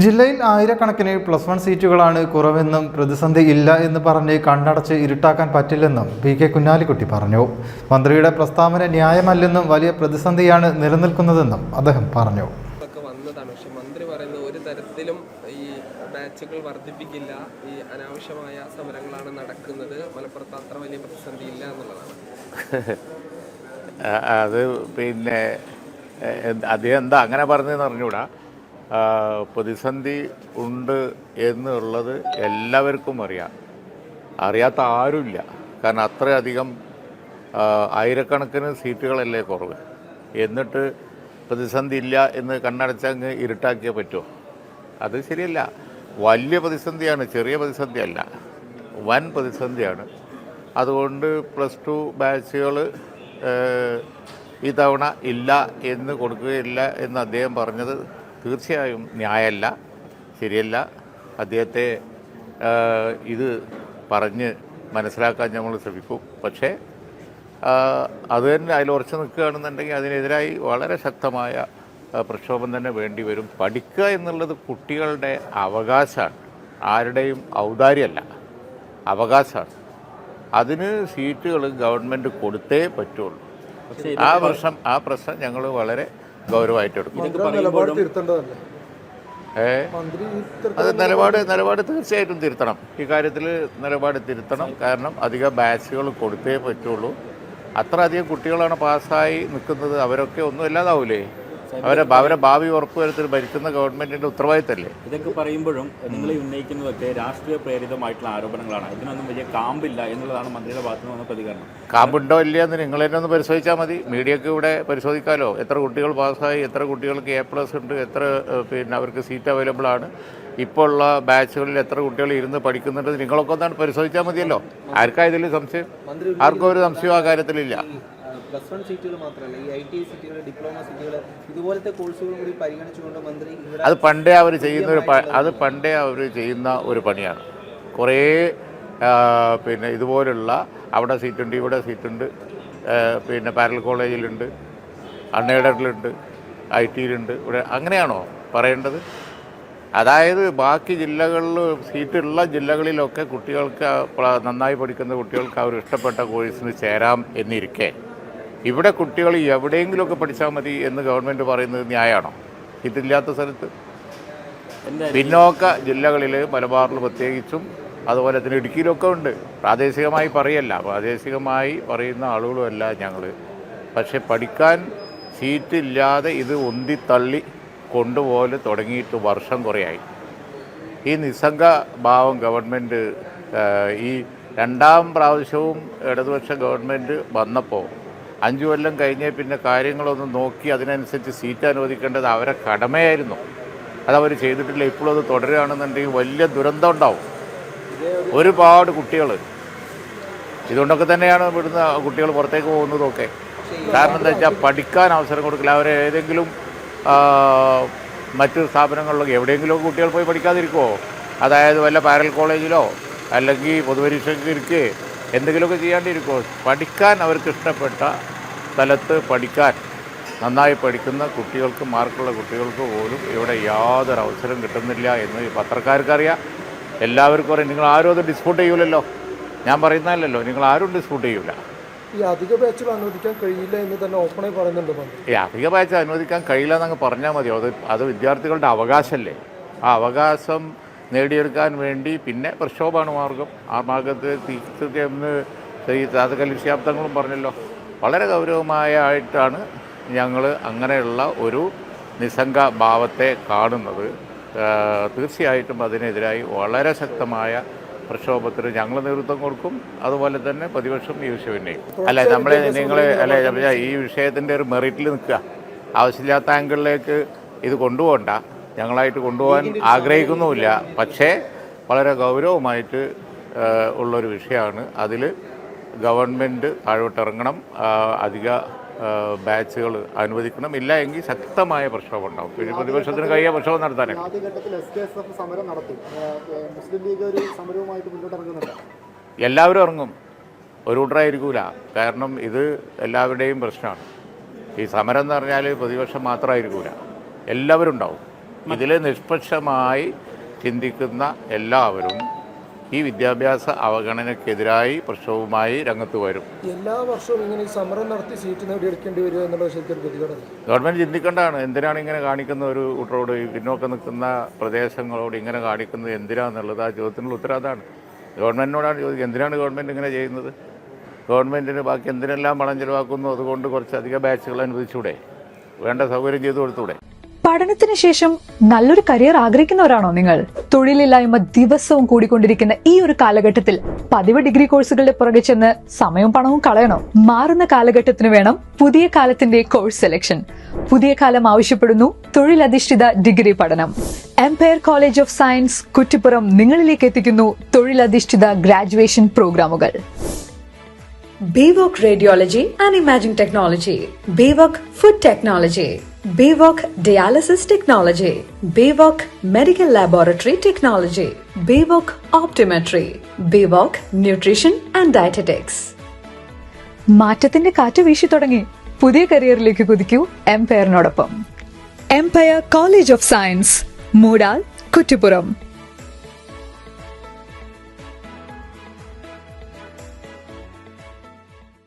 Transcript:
ജില്ലയിൽ ആയിരക്കണക്കിന് plus one സീറ്റുകളാണ് കുറവെന്നും പ്രതിസന്ധി ഇല്ല എന്ന് പറഞ്ഞ് കണ്ണടച്ച് ഇരുട്ടാക്കാൻ പറ്റില്ലെന്നും പി കെ കുഞ്ഞാലിക്കുട്ടി പറഞ്ഞു. മന്ത്രിയുടെ പ്രസ്താവന ന്യായമല്ലെന്നും വലിയ പ്രതിസന്ധിയാണ് നിലനിൽക്കുന്നതെന്നും അദ്ദേഹം പറഞ്ഞു. മന്ത്രി പറയുന്നത് ഒരു തരത്തിലും ഈ ബാച്ചുകൾ വർദ്ധിപ്പിക്കില്ല. ഈ അനാവശ്യമായ സമരങ്ങളാണ് നടക്കുന്നത്. മലപ്പുറത്ത് അത്ര വലിയ പ്രതിസന്ധി ഇല്ല എന്നുള്ളതാണ്. അത് പിന്നെ അദ്ദേഹം എന്താ അങ്ങനെ പറഞ്ഞതെന്ന് അറിഞ്ഞൂടാ ആ, പ്രതിസന്ധി ഉണ്ട് എന്നുള്ളത് എല്ലാവർക്കും അറിയാം. അറിയാത്ത ആരുമില്ല. കാരണം അത്രയധികം ആയിരക്കണക്കിന് സീറ്റുകളല്ലേ കുറവ്. എന്നിട്ട് പ്രതിസന്ധി ഇല്ല എന്ന് കണ്ണടച്ചങ്ങ് ഇരുട്ടാക്കിയേ പറ്റുമോ അത് ശരിയല്ല. വലിയ പ്രതിസന്ധിയാണ് ചെറിയ പ്രതിസന്ധിയല്ല. വൻ പ്രതിസന്ധിയാണ്. അതുകൊണ്ട് പ്ലസ് ടു ബാച്ചുകൾ ഇത്തവണ ഇല്ല എന്ന് കൊടുക്കുകയില്ല എന്ന് അദ്ദേഹം പറഞ്ഞത് തീർച്ചയായും ന്യായമല്ല ശരിയല്ല. അദ്ദേഹത്തെ ഇത് പറഞ്ഞ് മനസ്സിലാക്കാൻ നമ്മൾ ശ്രമിക്കും. പക്ഷേ അത് തന്നെ അതിൽ ഉറച്ചു നിൽക്കുകയാണെന്നുണ്ടെങ്കിൽ അതിനെതിരായി വളരെ ശക്തമായ പ്രക്ഷോഭം തന്നെ വേണ്ടി വരും. പഠിക്കുക എന്നുള്ളത് കുട്ടികളുടെ അവകാശമാണ്. ആരുടെയും ഔദാര്യമല്ല. അവകാശമാണ്. അതിന് സീറ്റുകൾ ഗവൺമെന്റ് കൊടുത്തേ പറ്റുള്ളൂ. ആ പ്രശ്നം ആ പ്രശ്നം ഞങ്ങൾ വളരെ ഗൗരവമായിട്ട് എടുക്കും. ഏ? അത് നിലപാട് നിലപാട് തീർച്ചയായിട്ടും തിരുത്തണം. ഇക്കാര്യത്തിൽ നിലപാട് തിരുത്തണം. കാരണം അധികം ബാച്ചുകൾ കൊടുത്തേ പറ്റുള്ളൂ. അത്ര അധികം കുട്ടികളാണ് പാസ്സായി നിൽക്കുന്നത്. അവരൊക്കെ ഒന്നും ഇല്ലാതാവൂലേ? അവരെ അവരെ ഭാവി ഉറപ്പുവരുത്തി ഭരിക്കുന്ന ഗവൺമെന്റിന്റെ ഉത്തരവാദിത്തമല്ലേ ഇതൊക്കെ പറയുമ്പോഴും നിങ്ങൾ ഉന്നയിക്കുന്നതൊക്കെ രാഷ്ട്രീയ പ്രേരിതമായിട്ടുള്ള ആരോപണങ്ങളാണ്. ഇതിനൊന്നും വലിയ കാമ്പില്ല എന്നുള്ളതാണ് മന്ത്രിയുടെ ഭാഗത്തു നിന്ന് പ്രതികരണം. കാമ്പുണ്ടോ ഇല്ലയെന്ന് നിങ്ങൾ തന്നെ ഒന്ന് പരിശോധിച്ചാൽ മതി. മീഡിയക്ക് ഇവിടെ പരിശോധിക്കാലോ. എത്ര കുട്ടികൾ പാസ്സായി എത്ര കുട്ടികൾക്ക് എ പ്ലസ് ഉണ്ട് എത്ര പിന്നെ അവർക്ക് സീറ്റ് അവൈലബിൾ ആണ്. ഇപ്പോൾ ഉള്ള ബാച്ചുകളിൽ എത്ര കുട്ടികൾ ഇരുന്ന് പഠിക്കുന്നുണ്ട് നിങ്ങളൊക്കെ ഒന്നാണ് പരിശോധിച്ചാൽ മതിയല്ലോ. ആർക്കാ ഇതിൽ സംശയം? ആർക്കും ഒരു സംശയം ആ കാര്യത്തിലില്ല. പ്ലസ് വൺ സീറ്റുകൾ മാത്രമല്ല ഈ ഐ ടി ഐ സീറ്റുകൾ ഡിപ്ലോമ സീറ്റുകൾ ഇതുപോലത്തെ കോഴ്സുകൾ കൂടി പരിഗണിച്ചുകൊണ്ട് മന്ത്രി അത് പണ്ടേ അവർ ചെയ്യുന്ന ഒരു അത് പണ്ടേ അവർ ചെയ്യുന്ന ഒരു പണിയാണ്. കുറേ പിന്നെ ഇതുപോലുള്ള അവിടെ സീറ്റുണ്ട് ഇവിടെ സീറ്റുണ്ട് പിന്നെ പാരൽ കോളേജിലുണ്ട് അൺഎയ്ഡഡിലുണ്ട് ഐ ടിയിലുണ്ട് ഇവിടെ അങ്ങനെയാണോ പറയേണ്ടത്? അതായത് ബാക്കി ജില്ലകളിൽ സീറ്റുള്ള ജില്ലകളിലൊക്കെ കുട്ടികൾക്ക് നന്നായി പഠിക്കുന്ന കുട്ടികൾക്ക് അവർ ഇഷ്ടപ്പെട്ട കോഴ്സിന് ചേരാം എന്നിരിക്കെ. ഇവിടെ കുട്ടികൾ എവിടെയെങ്കിലുമൊക്കെ പഠിച്ചാൽ മതി എന്ന് ഗവൺമെന്റ് പറയുന്നത് ന്യായമാണോ? ഇതില്ലാത്ത സ്ഥലത്ത്? പിന്നോക്ക ജില്ലകളിൽ മലബാറിൽ പ്രത്യേകിച്ചും അതുപോലെ തന്നെ ഇടുക്കിയിലൊക്കെ ഉണ്ട്. പ്രാദേശികമായി പറയല്ല. പ്രാദേശികമായി പറയുന്ന ആളുകളുമല്ല ഞങ്ങൾ പക്ഷെ പഠിക്കാൻ സീറ്റ് ഇല്ലാതെ ഇത് ഒന്തിത്തള്ളി കൊണ്ടുപോലെ തുടങ്ങിയിട്ട് വർഷം കുറേയായി. ഈ നിസ്സംഗ ഭാവം ഗവൺമെന്റ് ഈ രണ്ടാം പ്രാവശ്യവും ഇടതുപക്ഷ ഗവൺമെന്റ് വന്നപ്പോൾ അഞ്ചു കൊല്ലം കഴിഞ്ഞേ പിന്നെ കാര്യങ്ങളൊന്ന് നോക്കി അതിനനുസരിച്ച് സീറ്റ് അനുവദിക്കേണ്ടത് അവരെ കടമയായിരുന്നു. അതവർ ചെയ്തിട്ടില്ല. ഇപ്പോഴും അത് തുടരുകയാണെന്നുണ്ടെങ്കിൽ വലിയ ദുരന്തം ഉണ്ടാവും. ഒരുപാട് കുട്ടികൾ ഇതുകൊണ്ടൊക്കെ തന്നെയാണ് ഇവിടുന്ന് കുട്ടികൾ പുറത്തേക്ക് പോകുന്നതൊക്കെ. കാരണം എന്താ വെച്ചാൽ പഠിക്കാൻ അവസരം കൊടുക്കില്ല. അവരെ ഏതെങ്കിലും മറ്റു സ്ഥാപനങ്ങളിലൊക്കെ എവിടെയെങ്കിലും കുട്ടികൾ പോയി പഠിക്കാതിരിക്കുമോ അതായത് വല്ല പാരൽ കോളേജിലോ അല്ലെങ്കിൽ പൊതുപരീക്ഷയ്ക്ക് ഇരിക്കുകയോ എന്തെങ്കിലുമൊക്കെ ചെയ്യാണ്ടിരിക്കുമോ പഠിക്കാൻ അവർക്ക് ഇഷ്ടപ്പെട്ട സ്ഥലത്ത് പഠിക്കാൻ നന്നായി പഠിക്കുന്ന കുട്ടികൾക്ക് മാർക്കുള്ള കുട്ടികൾക്ക് പോലും ഇവിടെ യാതൊരു അവസരം കിട്ടുന്നില്ല എന്ന് ഈ പത്രക്കാർക്കറിയാം. എല്ലാവർക്കും അറിയാം. നിങ്ങൾ ആരും അത് ഡിസ്പ്യൂട്ട് ചെയ്യൂലല്ലോ. ഞാൻ പറയുന്നതല്ലോ നിങ്ങൾ ആരും ഡിസ്പ്യൂട്ട് ചെയ്യൂല. ഈ അധിക ബാച്ചുകൾ അനുവദിക്കാൻ കഴിയില്ല എന്ന് തന്നെ ഓപ്പണായി പറയുന്നുണ്ട് ഈ അധിക ബാച്ച് അനുവദിക്കാൻ കഴിയില്ല എന്നങ്ങ് പറഞ്ഞാൽ മതിയോ അത് അത് വിദ്യാർത്ഥികളുടെ അവകാശമല്ലേ. ആ അവകാശം നേടിയെടുക്കാൻ വേണ്ടി പിന്നെ പ്രക്ഷോഭമാണ് മാർഗം. ആ മാർഗത്തിൽ തീർച്ചയായും ഈ താതകലിശാബ്ദങ്ങളും പറഞ്ഞല്ലോ. വളരെ ഗൗരവമായ ആയിട്ടാണ് ഞങ്ങൾ അങ്ങനെയുള്ള ഒരു നിസ്സംഗ ഭാവത്തെ കാണുന്നത്. തീർച്ചയായിട്ടും അതിനെതിരായി വളരെ ശക്തമായ പ്രക്ഷോഭത്തിന് ഞങ്ങൾ നേതൃത്വം കൊടുക്കും. അതുപോലെ തന്നെ പ്രതിപക്ഷം ഈ വിഷയം ഉന്നയിക്കും അല്ല നമ്മളെ നിങ്ങൾ അല്ല ഈ വിഷയത്തിന്റെ ഒരു മെറിറ്റിൽ നിൽക്കുക. ആവശ്യമില്ലാത്ത ആംഗിളിലേക്ക് ഇത് കൊണ്ടുപോകണ്ട. ഞങ്ങളായിട്ട് കൊണ്ടുപോകാൻ ആഗ്രഹിക്കുന്നുമില്ല. പക്ഷേ വളരെ ഗൗരവമായിട്ട് ഉള്ളൊരു വിഷയമാണ്. അതിൽ ഗവൺമെന്റ് താഴോട്ടിറങ്ങണം. അധിക ബാച്ചുകൾ അനുവദിക്കണം. ഇല്ല എങ്കിൽ ശക്തമായ പ്രക്ഷോഭം ഉണ്ടാവും. പിന്നെ പ്രതിപക്ഷത്തിന് കഴിയ പ്രക്ഷോഭം നടത്താനേ. എല്ലാവരും ഇറങ്ങും. ഒരു കൂട്ടറായിരിക്കൂല കാരണം ഇത് എല്ലാവരുടെയും പ്രശ്നമാണ്. ഈ സമരം എന്ന് പറഞ്ഞാൽ പ്രതിപക്ഷം മാത്രമായിരിക്കൂല. എല്ലാവരും ഉണ്ടാവും. ഇതിൽ നിഷ്പക്ഷമായി ചിന്തിക്കുന്ന എല്ലാവരും ഈ വിദ്യാഭ്യാസ അവഗണനയ്ക്കെതിരായി പ്രശ്നവുമായി രംഗത്ത് വരും. എല്ലാ വർഷവും ഇങ്ങനെ സമരം നടത്തി സീറ്റ് നേടിയെടുക്കേണ്ടി വരിക എന്നുള്ളത് ശരിക്കും ഗവൺമെന്റ് ചിന്തിക്കേണ്ടതാണ് എന്തിനാണ് ഇങ്ങനെ കാണിക്കുന്ന ഒരു കൂട്ടറോട് പിന്നോക്കം നിൽക്കുന്ന പ്രദേശങ്ങളോട് ഇങ്ങനെ കാണിക്കുന്നത് എന്തിനാന്നുള്ളത് ആ ചോദ്യത്തിനുള്ള ഉത്തരം അതാണ്. ഗവൺമെന്റിനോടാണ് ചോദിക്കുക എന്തിനാണ് ഗവൺമെന്റ് ഇങ്ങനെ ചെയ്യുന്നത്? ഗവൺമെന്റിന് ബാക്കി എന്തിനെല്ലാം പണം ചെലവാക്കുന്നു അതുകൊണ്ട് കുറച്ചധികം ബാച്ചുകൾ അനുവദിച്ചൂടെ? വേണ്ട സൗകര്യം ചെയ്തു കൊടുത്തൂടെ? പഠനത്തിന് ശേഷം നല്ലൊരു കരിയർ ആഗ്രഹിക്കുന്നവരാണോ നിങ്ങൾ? തൊഴിലില്ലായ്മ ദിവസവും കൂടിക്കൊണ്ടിരിക്കുന്ന ഈ ഒരു കാലഘട്ടത്തിൽ പതിവ് ഡിഗ്രി കോഴ്സുകളുടെ പുറകെ ചെന്ന് സമയവും പണവും കളയണോ? മാറുന്ന കാലഘട്ടത്തിന് വേണം പുതിയ കാലത്തിന്റെ കോഴ്സ് സെലക്ഷൻ പുതിയ കാലം ആവശ്യപ്പെടുന്നു തൊഴിലധിഷ്ഠിത ഡിഗ്രി പഠനം. Empire college of science Kuttippuram നിങ്ങളിലേക്ക് എത്തിക്കുന്നു തൊഴിലധിഷ്ഠിത ഗ്രാജുവേഷൻ പ്രോഗ്രാമുകൾ Baywalk radiology and imaging technology Baywalk food Technology, Baywalk Dialysis Technology, Baywalk Medical Laboratory Technology, Baywalk Optometry, Baywalk Nutrition and Dietetics. മാറ്റത്തിന്റെ കാറ്റ് വീശി തുടങ്ങി പുതിയ കരിയറിലേക്ക് കുതിക്കൂ എംപയറിനോടൊപ്പം empire college of science Moodal Kuttippuram